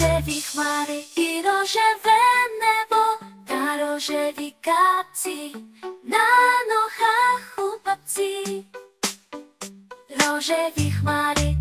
рожеві хмари і рожеве небо, та рожеві капці на ногах у бабці, рожеві хмари.